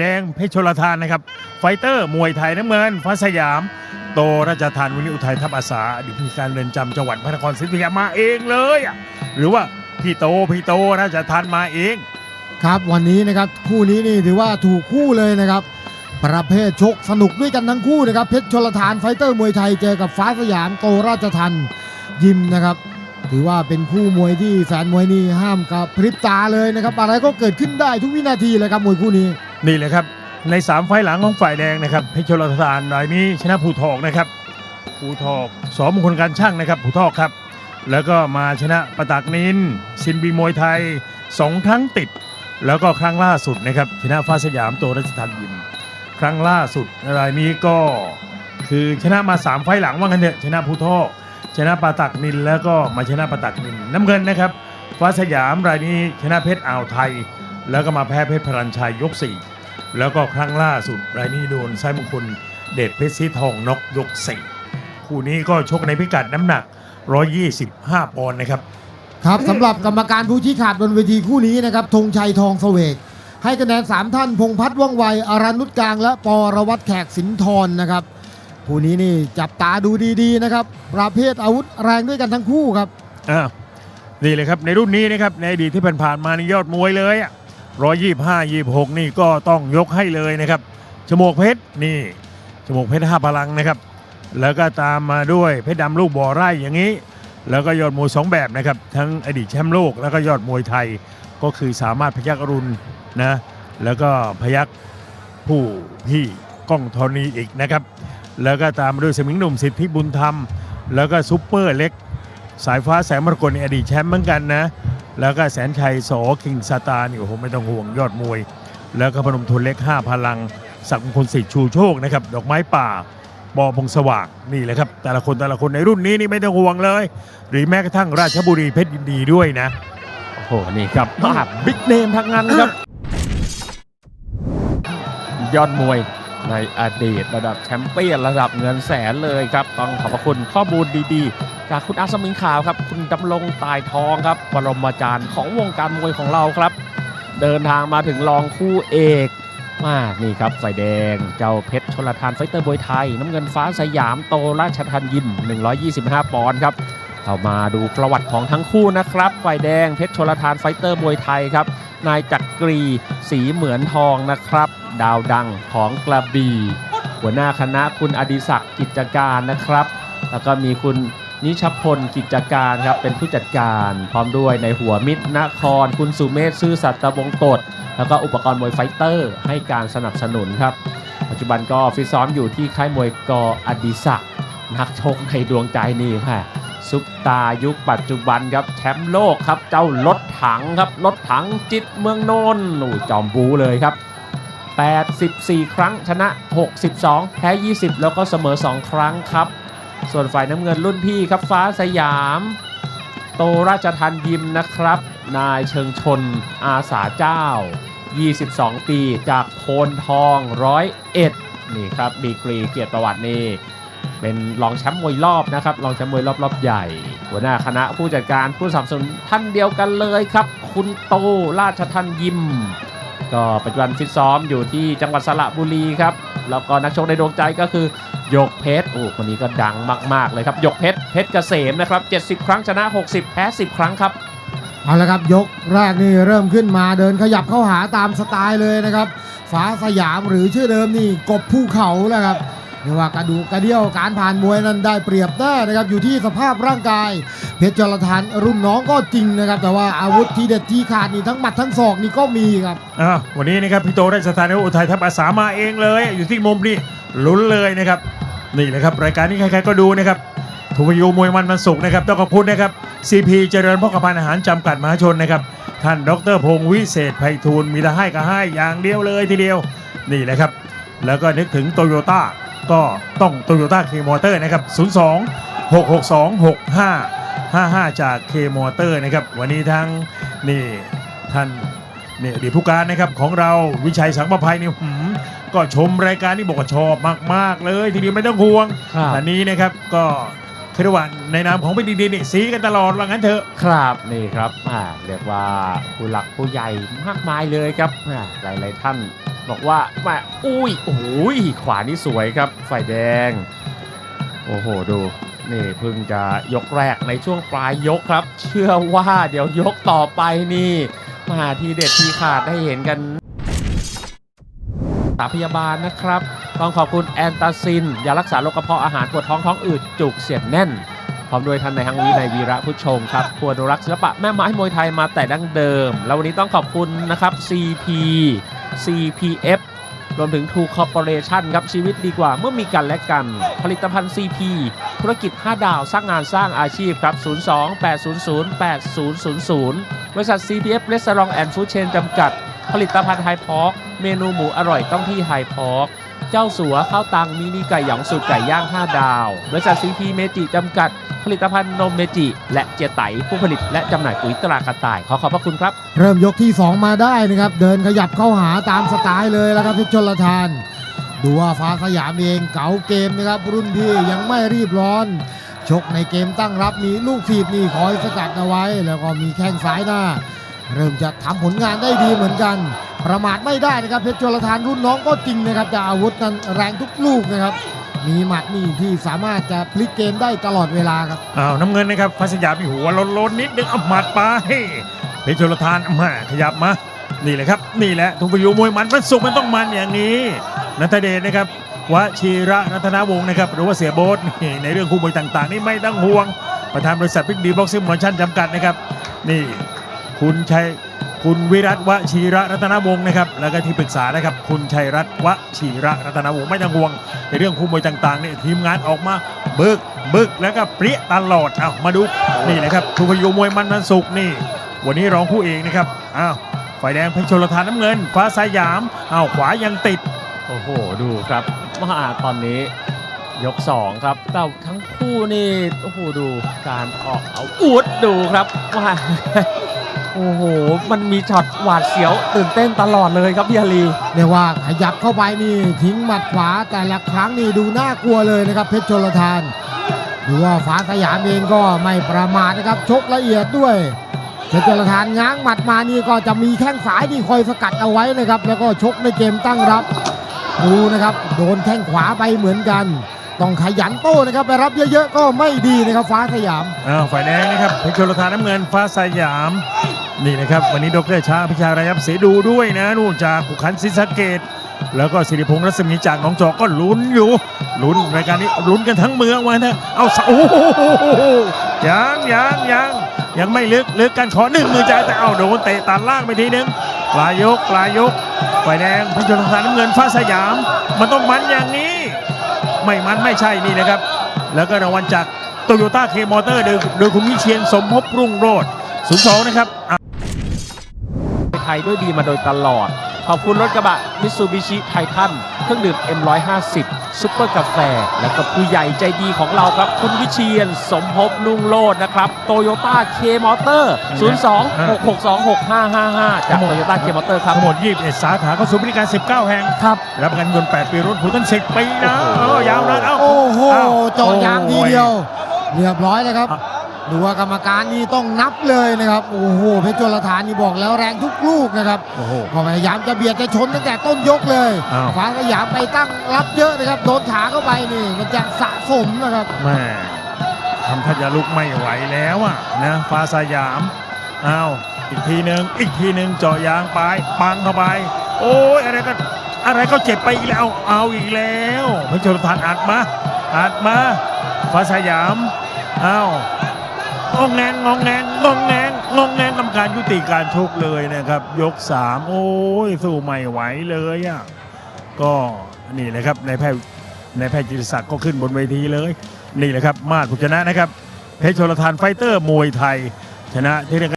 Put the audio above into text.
แดงเพชรชลทานนะครับ ไฟเตอร์ มวยไทยน้ำเงินฟ้าสยาม โตราชทานวินิจอุทัยทัพอาสาอดีตผู้การเรือนจำจังหวัดพระนครศรีอยุธยามาเองเลยอะหรือว่าพี่โตพี่โตราชทานมาเอง ครับวันนี้นะครับคู่นี้นี่ถือว่าถูกคู่เลยนะครับ ประเภทชกสนุกด้วยกันทั้งคู่นะครับเพชรชลทานไฟเตอร์มวยไทยเจอกับฟ้าสยามโตราชทันยิมนะครับ ถือว่าเป็นคู่มวยที่แฟนมวยนี่ห้ามกับพริบตาเลยนะครับอะไรก็เกิดขึ้นได้ทุกวินาทีเลยครับมวยคู่นี้ นี่เลยครับในสามไฟหลังของฝ่ายแดงนะครับเพชรชลทานรายนี้ชนะภูทอกนะครับภูทอกสอมงคลการช่างนะครับภูทอกครับ แล้วก็มาชนะประตักนินซินบีมวยไทยสองครั้งติด แล้วก็ครั้งล่าสุดนะครับชนะฟ้าสยามโตรัชทันยิมครั้งล่าสุดรายนี้ก็คือชนะมาสามไฟหลังว่างั้นเถอะชนะภูทอกชนะปาตักนินแล้วก็มาชนะปาตักนินน้ำเงินนะครับฟ้าสยามรายนี้ชนะเพชรอ่าวไทย แล้วก็มาแพ้เพชรพลันชัยยก4 แล้วก็ครั้งล่าสุดรายนี้โดนไซมงคลเดชเพชรสีทองนกยก4คู่นี้ก็ชกในพิกัดน้ำหนัก 125 ปอนด์นะครับ ครับสำหรับกรรมการผู้ชี้ขาดบนเวทีคู่นี้นะครับธงชัยทองเสวก ให้คะแนน 3 ท่าน พงษ์พัฒน์ว่องไวอารันนุชกลาง และปรวัตรแขกสินทรนะครับคู่นี้นี่จับตาดูดีๆนะครับ ประเภทอาวุธแรงด้วยกันทั้งคู่ครับอ่านี่เลยครับในรุ่นนี้นะครับในอดีตที่ผ่านๆมานี่ยอดมวยเลยอะ ร้อยยี่ห้ายี่หกนี่ก็ต้องยกให้เลยนะครับจมูกเพชรนี่จมูกเพชรห้าพลังนะครับ แล้วก็ตามมาด้วยเพชรดำลูกบ่อไร่อย่างนี้ แล้วก็ยอดมวยสองแบบนะครับ ทั้งอดีตแชมป์โลกแล้วก็ยอดมวยไทยก็คือสามารถพยักอรุณนะแล้วก็พยักผู้พี่ก้องธรณีอีกนะครับ แล้วก็ตามมาด้วยสมิงหนุ่มสิทธิบุญธรรม แล้วก็ซุปเปอร์เล็ก สายฟ้าแสงมรกตในอดีตแชมป์เหมือนกันนะ แล้วก็แสนชัยโสคิงซาตานี่โอ้โหไม่ต้องห่วงยอดมวย แล้วก็พนมทุนเล็ก 5 พลังศักดิ์มงคลสิทธิ์ชูโชคนะครับดอกไม้ป่าบอพงสว่างนี่แหละครับ แต่ละคนแต่ละคนในรุ่นนี้นี่ไม่ต้องห่วงเลย หรือแม้กระทั่งราชบุรีเพชรยินดีด้วยนะ โอ้โห นี่ครับมาบิ๊กเนมทั้งนั้นครับ ยอดมวย ในอดีตระดับแชมเปี้ยนระดับเงินแสนเลยครับ ต้องขอบพระคุณข้อมูลดีๆ จากคุณอาสมิงข่าวครับ คุณดำรงตายทองครับปรมาจารย์ของวงการมวยของเราครับ เดินทางมาถึงรองคู่เอกมานี่ครับไฟแดงเจ้าเพชรชลทานไฟเตอร์บวยไทย น้ำเงินฟ้าสยามโตราชทันยิม 125 ปอนด์ครับ เรามาดูประวัติของทั้งคู่นะครับ ฝ่ายแดงเพชรชลทานไฟเตอร์มวยไทยครับ นายจักรีสีเหมือนทองนะครับ ดาวดังของกระบี่หัวหน้าคณะคุณอดิศักดิ์กิจการนะครับ แล้วก็มีคุณนิชพลกิจการครับเป็นผู้จัดการพร้อมด้วยในหัวมิตรนคร คุณสุเมธซื่อสัตย์ตะบงกฎแล้วก็อุปกรณ์มวยไฟเตอร์ ให้การสนับสนุนครับ ปัจจุบันก็ฟิตซ้อมอยู่ที่ค่ายมวยกอดิศักดิ์นักชกในดวงใจนี่ค่ะ ซุปตายุคปัจจุบันครับแชมป์โลกครับเจ้ารถถังครับรถถังจิตเมืองนนท์จอมบูเลยครับ 84 ครั้งชนะ 62 แพ้ 20 แล้วก็เสมอ 2 ครั้งครับ ส่วนฝ่ายน้ำเงินรุ่นพี่ครับฟ้าสยาม โตราชทันยิมนะครับ นายเชิงชนอาสาเจ้า 22 ปีจากโพนทองร้อยเอ็ดนี่ครับดีกรีเกียรติประวัตินี่ เป็นรองแชมป์มวยรอบนะครับรองแชมป์มวยรอบรอบใหญ่ หัวหน้าคณะผู้จัดการผู้สนับสนุนท่านเดียวกันเลยครับ คุณโตราชทันยิม ก็ปัจจุบันฟิตซ้อมอยู่ที่จังหวัดสระบุรีครับแล้วก็นักชกในดวงใจก็คือหยกเพชรโอ้คนนี้ก็ดังมาก ๆ เลยครับหยกเพชรเพชรเกษมนะครับ 70 ครั้งชนะ 60 แพ้ 10 ครั้งครับเอาละครับยกแรกนี่เริ่มขึ้นมาเดินขยับเข้าหาตามสไตล์เลยนะครับ ฟ้าสยามหรือชื่อเดิมนี่กบภูเขาแหละครับ เรียกว่ากระดูกกระเดี่ยวการผ่านมวยนั้นได้เปรียบแน่นะครับอยู่ที่สภาพร่างกาย เพชรจรทานรุ่นน้องก็จริงนะครับ แต่ว่าอาวุธที่เด็ดที่ขาดนี่ทั้งหมัดทั้งศอกนี่ก็มีครับอ่าวันนี้นะครับพี่โตได้สถานอุทัยทัพอาสามาเองเลย อยู่ที่มุมนี่ลุ้นเลยนะครับนี่แหละครับรายการนี้ใครๆก็ดูนะครับทุกวิวมวยมันมันสุกนะครับต้องขอบคุณนะครับ CP เจริญพ่อกพันอาหารจำกัดมหาชนนะครับท่านดรพงศ์วิเศษไพฑูรย์มีแต่ให้ก็ให้อย่างเดียวเลยทีเดียวนี่แหละครับแล้วก็นึกถึงโตโยต้า ก็ต้องโตโยต้าเคมอเตอร์นะครับ 02 662 6555 จากเคมอเตอร์นะครับ วันนี้ทั้งนี่ท่านเนี่ยอดีตผู้การนะครับของเราวิชัยสังประภัยนี่หืมก็ชมรายการนี้บอกว่าชอบมาก ๆ เลย ทีเดียวไม่ต้องห่วงครับ อันนี้นะครับก็คือว่าในนามของเป็นดีๆนี่สีกันตลอดว่างั้นเถอะ ครับนี่ครับอ่าเรียกว่าผู้หลักผู้ใหญ่มากมายเลยครับอ่าหลาย ๆ ท่าน บอกว่าแม่อุ้ยโอ้ยขวานี่สวยครับฝ่ายแดง โอ้โหดูนี่เพิ่งจะยกแรกในช่วงปลายยกครับ เชื่อว่าเดี๋ยวยกต่อไปนี่มาทีเด็ดทีขาดได้เห็นกันตาพยาบาลนะครับ ต้องขอบคุณแอนตาซินยารักษาโรคกระเพาะอาหารปวดท้องท้องอืดจุกเสียดแน่น พร้อมด้วยท่านในายฮังวีในวีระผู้ชงครับผู้อนุรักษ์ศิลปะแม่ไม้มวยไทยมาแต่ดั้งเดิม แล้ววันนี้ต้องขอบคุณนะครับ CP CPF รวมถึง True Corporation ครับชีวิตดีกว่าเมื่อมีกันและกัน ผลิตภัณฑ์ CP ธุรกิจ 5 ดาวสร้างงานสร้างอาชีพครับ 02-800-8000 บริษัท CPF Restaurant and Food Chain จำกัด ผลิตภัณฑ์ไฮพอกเมนูหมูอร่อยต้องที่ไฮพอก เจ้าสัวข้าวตังมินิไก่หยองสูตรไก่ย่าง 5 ดาว บริษัท CP เมจิจำกัด ผลิตภัณฑ์นมเมจิ และเจไตผู้ผลิตและจำหน่ายปุ๋ยตรากระต่าย ขอขอบพระคุณครับ เริ่มยกที่ 2 มาได้นะครับ เดินขยับเข้าหาตามสไตล์เลยแล้วครับเพชชนลทาน ดูว่าฟ้าสยามเองเก๋าเกมนะครับรุ่นพี่ยังไม่รีบร้อน ชกในเกมตั้งรับมีลูกถีบนี่คอยสกัดเอาไว้ แล้วก็มีแข้งซ้ายหน้า เริ่มจะทำผลงานได้ดีเหมือนกัน ประมาทไม่ได้นะครับเพชรชลทานรุ่นน้องก็จริงนะครับแต่อาวุธนั้นแรงทุกลูกนะครับ มีหมัดนี่ที่สามารถจะพลิกเกมได้ตลอดเวลาครับอ้าวน้ำเงินนะครับฟัสยามีหัวลนๆนิดนึงเอาหมัดไปเพชรชลทานมาขยับมานี่แหละครับนี่แหละทุกพยูมวยมันมันสุกมันต้องมันอย่างนี้นัทเดชนะครับวชิระรัตนวงศ์นะครับหรือว่าเสียโบ๊ทนี่ในเรื่องคู่มวยต่างๆ นี่ไม่ต้องห่วง ประธานบริษัทพิกดีบ็อกซิ่งมอชั่นจำกัดนะครับ นี่ คุณชัย คุณวิรัตวชีระรัตนวงศ์นะครับ แล้วก็ที่ปรึกษานะครับ คุณชัยรัตน์วชีระรัตนวงศ์ไม่ต้องห่วง ในเรื่องคู่มวยต่างๆนี่ทีมงานออกมาเบิกเบิกแล้วก็เปรี้ยตลอดเอามาดูนี่แหละครับทุกพยูมวยมันมันสุกนี่ วันนี้รองคู่เอกนะครับอ้าวฝ่ายแดงเพชรชลทานน้ำเงิน ฟ้าสายามอ้าวขวายังติด โอ้โห ดูครับมาตอนนี้ยก 2 ครับแต่ทั้งคู่นี่โอ้โหดูการออกเอาอุดดูครับว่า โอ้โห มันมีช็อตหวาดเสียวตื่นเต้นตลอดเลยครับพี่อาลีเรียกว่าขยับเข้าไปนี่ทิ้งหมัดขวาแต่ละครั้งนี่ดูน่ากลัวเลยนะครับเพชรชลทานดูว่าฟ้าสยามเองก็ไม่ประมาทนะครับชกละเอียดด้วยเพชรชลทานง้างหมัดมานี่ก็จะมีแข้งซ้ายนี่คอยสกัดเอาไว้นะครับ แล้วก็ชกในเกมตั้งรับดูนะครับ โดนแข้งขวาไปเหมือนกัน ต้องขยันโต้นะครับ ไปรับเยอะๆก็ไม่ดีนะครับฟ้าสยามอ้าวฝ่ายแดงนะครับเพชรชลทานน้ำเงินฟ้าสยาม นี่นะครับ วันนี้ดรชาพิชาระยับเสดูด้วยนะนู่นจากขุขันศรีสะเกดแล้วก็สิริพงษ์รัศมีจากหนองจอกก็ลุ้นอยู่ลุ้นรายการนี้ลุ้นกันทั้งเมืองวันนะเอาสะโอ้โหยังยังยังยังไม่ลึกลึกกันขอหนึ่งมือใจแต่เอาโดนเตะตัดล่างไปทีนึงปลายยกปลายยกฝ่ายแดงพชรชลทานน้ำเงินฟ้าสยาม มันต้องมันอย่างนี้ ไม่มันไม่ใช่นี่นะครับ แล้วก็รางวัลจากโตโยต้าเคมอเตอร์โดยคุณวิเชียนสมภพรุ่งโรจน์02 นะครับ ไทยด้วยดีมาโดยตลอด ขอบคุณรถกระบะมิตซูบิชิไททันเครื่องดื่ม M150 ซุปเปอร์กาแฟ และก็ผู้ใหญ่ใจดีของเราครับ คุณวิเชียน สมภพนุ่งโลดนะครับโตโยต้าเคมอเตอร์02-662-6555 จากโตโยต้าเคมอเตอร์ครับทั้งหมด 21 สาขาเข้าสู่บริการ 19 แห่งครับรับประกันเงิน8ปีรถผูตั้ง10ปีนะโอ้โหเออยาวนานเอ้าโอ้โหเอ้าเจาะยางทีเดียวเรียบร้อยเลยครับอะ ดูว่ากรรมการนี่ต้องนับเลยนะครับโอ้โหเพชรจุลธานนี่บอกแล้วแรงทุกลูกนะครับโอ้โหก็พยายามจะเบียดจะชนตั้งแต่ต้นยกเลยอ้าว ฟ้าสยามไปตั้งรับเยอะนะครับโดนขาเข้าไปนี่ มันจะสะสมนะครับ แม่ทำท่าจะลุกไม่ไหวแล้วอะนะฟ้าสยามอ้าวอีกทีหนึ่งอีกทีหนึ่งเจาะยางไปปังเข้าไป โอ้ยอะไรก็อะไรก็เจ็บไปอีกแล้วเอาอีกแล้วพระชนทานอัดมาอัดมาฟ้าสยามอ้าว งองแงงงองแงงงองแงงงองแงงทำการยุติการชกเลยนะครับ ยกสามโอ้ยสู้ไม่ไหวเลยอะก็นี่แหละครับในายแพทย์ในายแพทย์จิตศักดิ์ก็ขึ้นบนเวทีเลย นี่แหละครับ มาดผู้ชนะนะครับเพชรชลทานไฟเตอร์มวยไทย ชนะที่เรียก